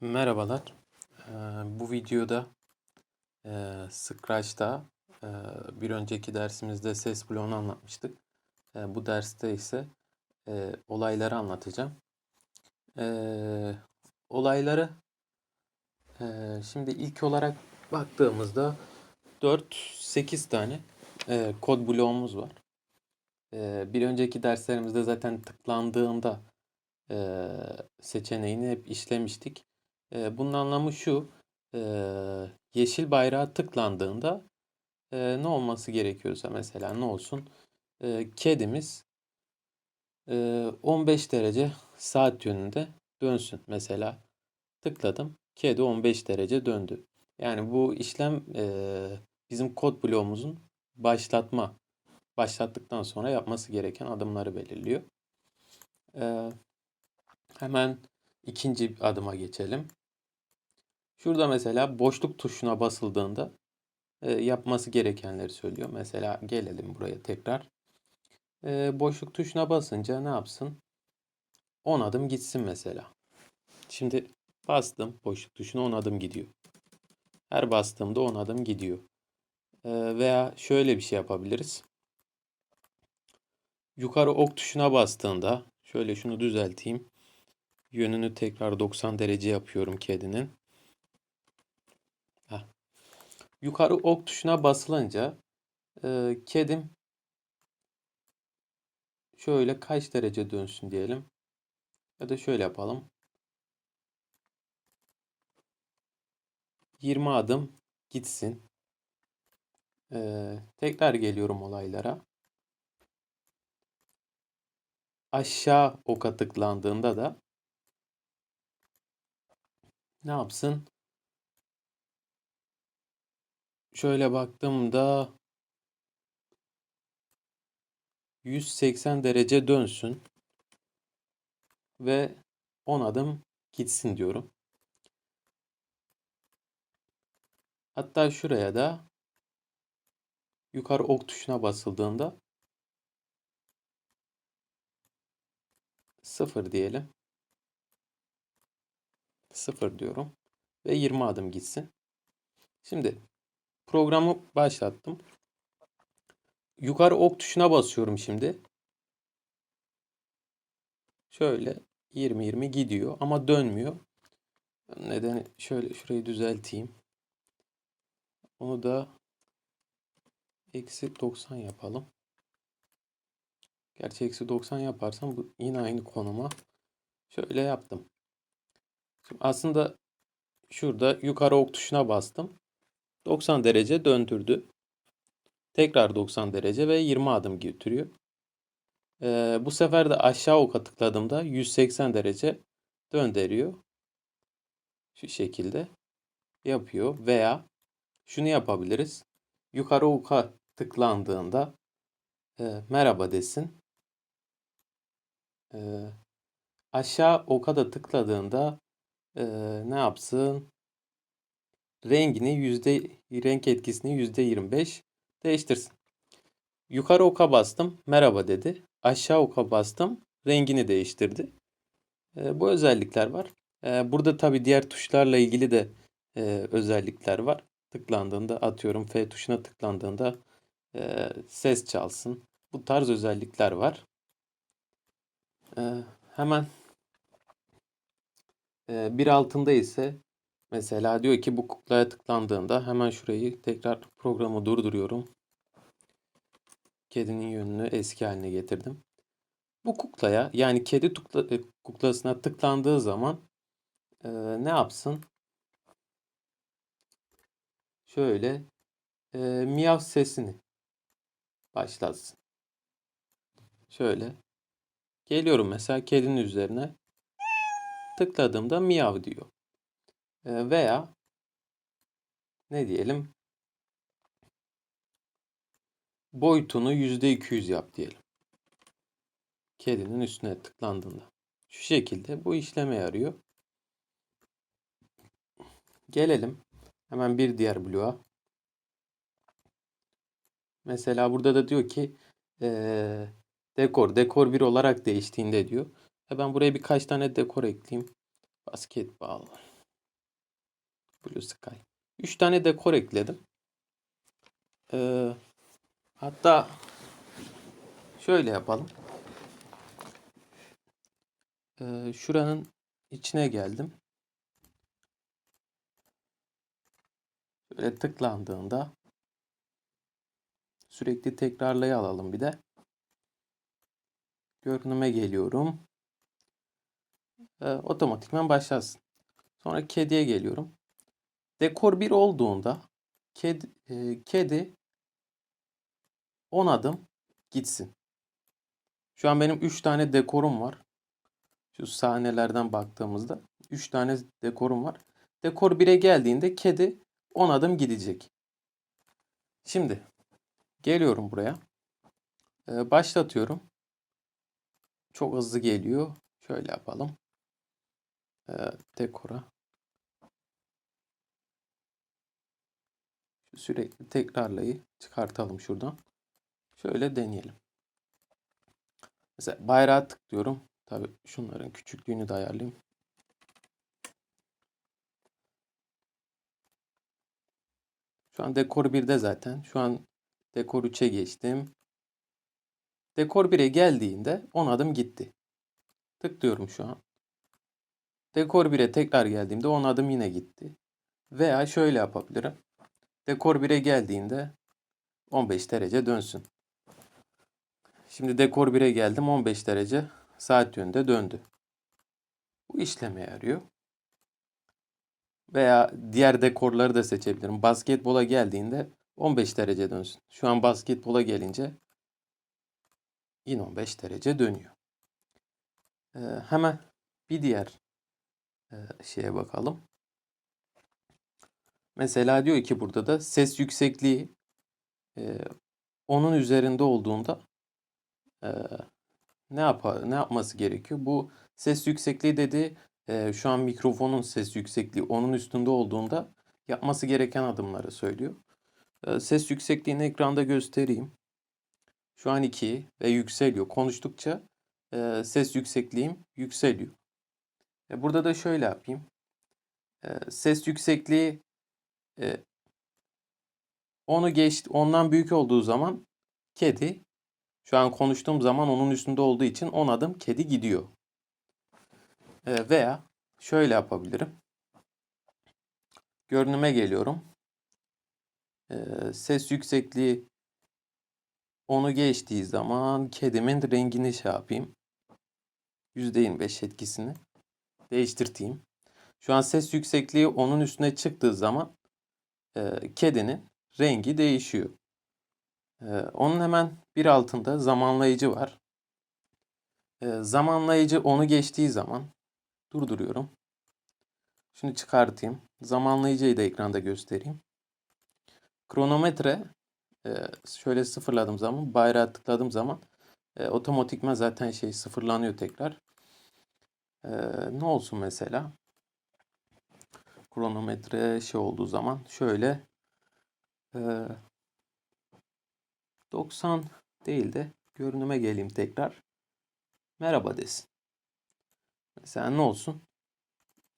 Merhabalar. Eee, bu videoda eee Scratch'ta eee, bir önceki dersimizde ses bloğunu anlatmıştık. Eee, bu derste ise eee, olayları anlatacağım. Eee, olayları eee, şimdi ilk olarak baktığımızda 4-8 tane eee, kod bloğumuz var. Eee, bir önceki derslerimizde zaten tıklandığında eee, seçeneğini hep işlemiştik. Eee, bunun anlamı şu. eee, yeşil bayrağa tıklandığında eee, ne olması gerekiyorsa mesela ne olsun? Eee, kedimiz eee, 15 derece saat yönünde dönsün. Mesela tıkladım. Kedi 15 derece döndü. Yani bu işlem eee, bizim kod bloğumuzun başlatma başlattıktan sonra yapması gereken adımları belirliyor. Eee, hemen ikinci adıma geçelim. Şurada mesela boşluk tuşuna basıldığında e, yapması gerekenleri söylüyor. Mesela gelelim buraya tekrar. E, boşluk tuşuna basınca ne yapsın? 10 adım gitsin mesela. Şimdi bastım boşluk tuşuna 10 adım gidiyor. Her bastığımda 10 adım gidiyor. E, veya şöyle bir şey yapabiliriz. Yukarı ok tuşuna bastığında şöyle şunu düzelteyim. Yönünü tekrar 90 derece yapıyorum kedinin. Yukarı ok tuşuna basılınca e, kedim şöyle kaç derece dönsün diyelim. Ya da şöyle yapalım. 20 adım gitsin. Ee, tekrar geliyorum olaylara. Aşağı oka tıklandığında da ne yapsın? Şöyle baktığımda 180 derece dönsün ve 10 adım gitsin diyorum. Hatta şuraya da yukarı ok tuşuna basıldığında 0 diyelim. 0 diyorum ve 20 adım gitsin. Şimdi programı başlattım. Yukarı ok tuşuna basıyorum şimdi. Şöyle 20-20 gidiyor ama dönmüyor. Neden? Şöyle şurayı düzelteyim. Onu da eksi 90 yapalım. Gerçi eksi 90 yaparsam bu yine aynı konuma. Şöyle yaptım. Şimdi aslında şurada yukarı ok tuşuna bastım. 90 derece döndürdü. Tekrar 90 derece ve 20 adım götürüyor. Ee, bu sefer de aşağı oka tıkladığımda 180 derece döndürüyor. Şu şekilde yapıyor veya şunu yapabiliriz. Yukarı oka tıklandığında e, merhaba desin. E, aşağı oka da tıkladığında e, ne yapsın? Rengini yüzde renk etkisini yüzde 25 değiştirsin. Yukarı oka bastım. Merhaba dedi. Aşağı oka bastım. Rengini değiştirdi. E, bu özellikler var. E, burada tabi diğer tuşlarla ilgili de e, özellikler var. Tıklandığında atıyorum F tuşuna tıklandığında e, ses çalsın. Bu tarz özellikler var. E, hemen e, bir altında ise mesela diyor ki bu kuklaya tıklandığında hemen şurayı tekrar programı durduruyorum. Kedinin yönünü eski haline getirdim. Bu kuklaya yani kedi tukla, e, kuklasına tıklandığı zaman e, ne yapsın? Şöyle e, miyav sesini başlatsın. Şöyle geliyorum mesela kedinin üzerine tıkladığımda miyav diyor. Veya ne diyelim boyutunu %200 yap diyelim. Kedinin üstüne tıklandığında. Şu şekilde bu işleme yarıyor. Gelelim hemen bir diğer bloğa. Mesela burada da diyor ki ee, dekor, dekor bir olarak değiştiğinde diyor. E ben buraya birkaç tane dekor ekleyeyim. Basketbol. Blue Sky. 3 tane dekor ekledim. Ee, hatta şöyle yapalım. Ee, şuranın içine geldim. Şöyle tıklandığında sürekli tekrarlayı alalım bir de. Görünüme geliyorum. Ee, otomatikman başlasın. Sonra kediye geliyorum. Dekor 1 olduğunda kedi, e, kedi 10 adım gitsin. Şu an benim 3 tane dekorum var. Şu sahnelerden baktığımızda 3 tane dekorum var. Dekor 1'e geldiğinde kedi 10 adım gidecek. Şimdi geliyorum buraya. Ee, başlatıyorum. Çok hızlı geliyor. Şöyle yapalım. Ee, dekora. Sürekli tekrarlayı çıkartalım şuradan. Şöyle deneyelim. Mesela bayrağı tıklıyorum. Tabii şunların küçüklüğünü de ayarlayayım. Şu an dekor 1'de zaten. Şu an dekor 3'e geçtim. Dekor 1'e geldiğinde 10 adım gitti. Tıklıyorum şu an. Dekor 1'e tekrar geldiğimde 10 adım yine gitti. Veya şöyle yapabilirim. Dekor 1'e geldiğinde 15 derece dönsün. Şimdi dekor 1'e geldim 15 derece saat yönünde döndü. Bu işleme yarıyor. Veya diğer dekorları da seçebilirim. Basketbola geldiğinde 15 derece dönsün. Şu an basketbola gelince yine 15 derece dönüyor. Ee, hemen bir diğer e, şeye bakalım. Mesela diyor ki burada da ses yüksekliği e, onun üzerinde olduğunda e, ne yapar ne yapması gerekiyor? Bu ses yüksekliği dedi e, şu an mikrofonun ses yüksekliği onun üstünde olduğunda yapması gereken adımları söylüyor. E, ses yüksekliğini ekranda göstereyim. Şu an 2 ve yükseliyor. Konuştukça e, ses yüksekliğim yükseliyor. E, burada da şöyle yapayım. E, ses yüksekliği e, onu geçti, ondan büyük olduğu zaman kedi şu an konuştuğum zaman onun üstünde olduğu için 10 adım kedi gidiyor. E, veya şöyle yapabilirim. Görünüme geliyorum. E, ses yüksekliği onu geçtiği zaman kedimin rengini şey yapayım. %25 etkisini değiştirteyim. Şu an ses yüksekliği onun üstüne çıktığı zaman e, kedinin rengi değişiyor. E, onun hemen bir altında zamanlayıcı var. E, zamanlayıcı onu geçtiği zaman durduruyorum. Şunu çıkartayım. Zamanlayıcıyı da ekranda göstereyim. Kronometre e, şöyle sıfırladığım zaman bayrağı tıkladığım zaman e, otomatikman zaten şey sıfırlanıyor tekrar. E, ne olsun mesela? Kronometre şey olduğu zaman şöyle e, 90 değil de görünüme geleyim tekrar. Merhaba desin. Mesela ne olsun?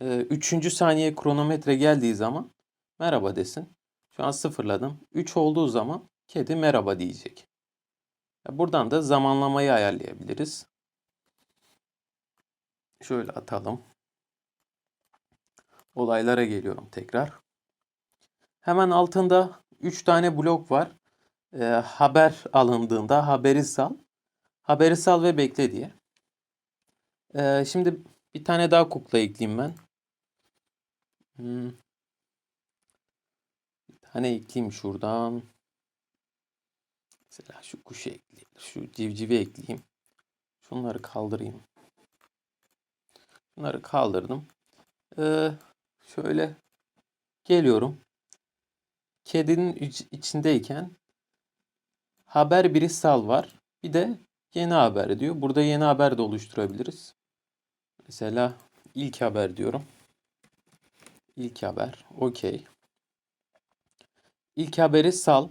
E, üçüncü saniye kronometre geldiği zaman merhaba desin. Şu an sıfırladım. 3 olduğu zaman kedi merhaba diyecek. Buradan da zamanlamayı ayarlayabiliriz. Şöyle atalım olaylara geliyorum tekrar. Hemen altında 3 tane blok var. E, haber alındığında haberi sal, haberi sal ve bekle diye. E, şimdi bir tane daha kukla ekleyeyim ben. Hmm. Bir tane ekleyeyim şuradan. Mesela şu kuşu ekleyeyim. Şu civcivi ekleyeyim. Şunları kaldırayım. Bunları kaldırdım. Ee, Şöyle geliyorum. Kedinin içindeyken haber biri sal var. Bir de yeni haber diyor. Burada yeni haber de oluşturabiliriz. Mesela ilk haber diyorum. İlk haber. Okey. İlk haberi sal.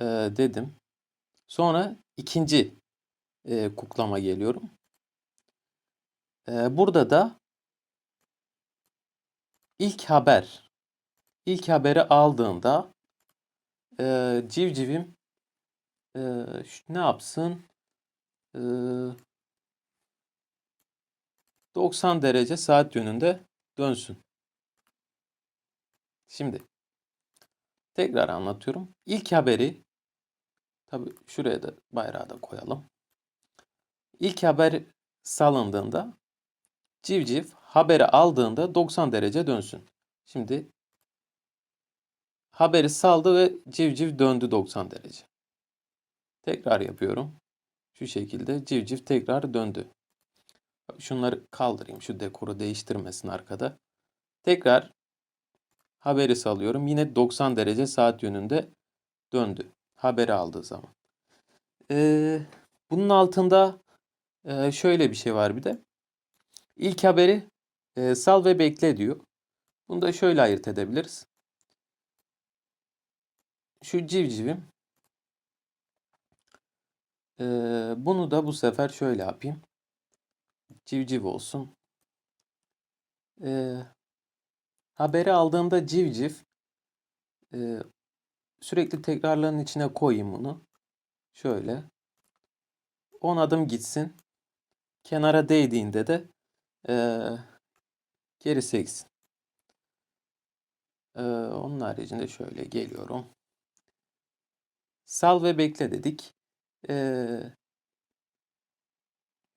Ee, dedim. Sonra ikinci e, kuklama geliyorum. Ee, burada da ilk haber, ilk haberi aldığında e, civcivim e, ne yapsın? E, 90 derece saat yönünde dönsün. Şimdi tekrar anlatıyorum. İlk haberi tabii şuraya da bayrağı da koyalım. İlk haber salındığında civciv haberi aldığında 90 derece dönsün. Şimdi haberi saldı ve civciv döndü 90 derece. Tekrar yapıyorum. Şu şekilde civciv tekrar döndü. Şunları kaldırayım. Şu dekoru değiştirmesin arkada. Tekrar haberi salıyorum. Yine 90 derece saat yönünde döndü. Haberi aldığı zaman. Ee, bunun altında e, şöyle bir şey var bir de. İlk haberi e, sal ve bekle diyor. Bunu da şöyle ayırt edebiliriz. Şu civcivim. E, bunu da bu sefer şöyle yapayım. Civciv olsun. E, haberi aldığımda civciv e, sürekli tekrarların içine koyayım bunu. Şöyle. 10 adım gitsin. Kenara değdiğinde de e, geri seksin. E, onun haricinde şöyle geliyorum. Sal ve bekle dedik. E,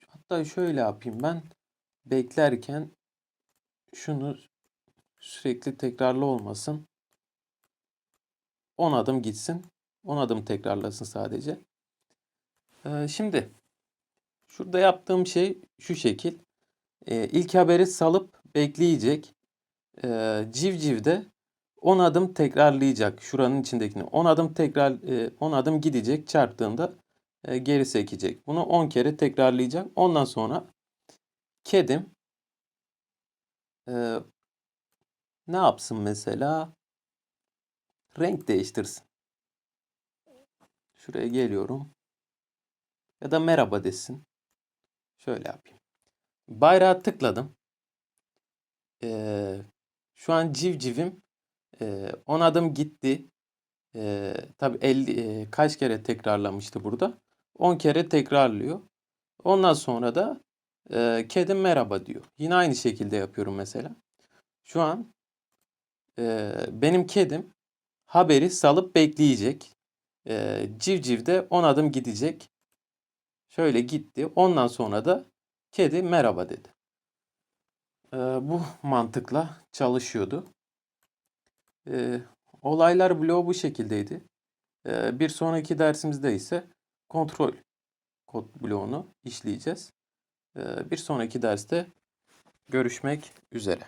hatta şöyle yapayım ben. Beklerken şunu sürekli tekrarlı olmasın. 10 adım gitsin. 10 adım tekrarlasın sadece. Ee, şimdi şurada yaptığım şey şu şekil. Ee, ilk haberi salıp bekleyecek. Ee, civciv de 10 adım tekrarlayacak. Şuranın içindekini 10 adım tekrar e, 10 adım gidecek çarptığında e, geri sekecek. Bunu 10 kere tekrarlayacak. Ondan sonra kedim e, ne yapsın mesela? Renk değiştirsin. Şuraya geliyorum. Ya da merhaba desin. Şöyle yapayım. Bayrağı tıkladım. Ee, şu an civcivim e, 10 adım gitti. Ee, tabii 50, e, kaç kere tekrarlamıştı burada? 10 kere tekrarlıyor. Ondan sonra da e, kedim merhaba diyor. Yine aynı şekilde yapıyorum mesela. Şu an e, benim kedim haberi salıp bekleyecek. E, civciv de 10 adım gidecek. Şöyle gitti. Ondan sonra da kedi merhaba dedi. Bu mantıkla çalışıyordu. Olaylar bloğu bu şekildeydi. Bir sonraki dersimizde ise kontrol kod bloğunu işleyeceğiz. Bir sonraki derste görüşmek üzere.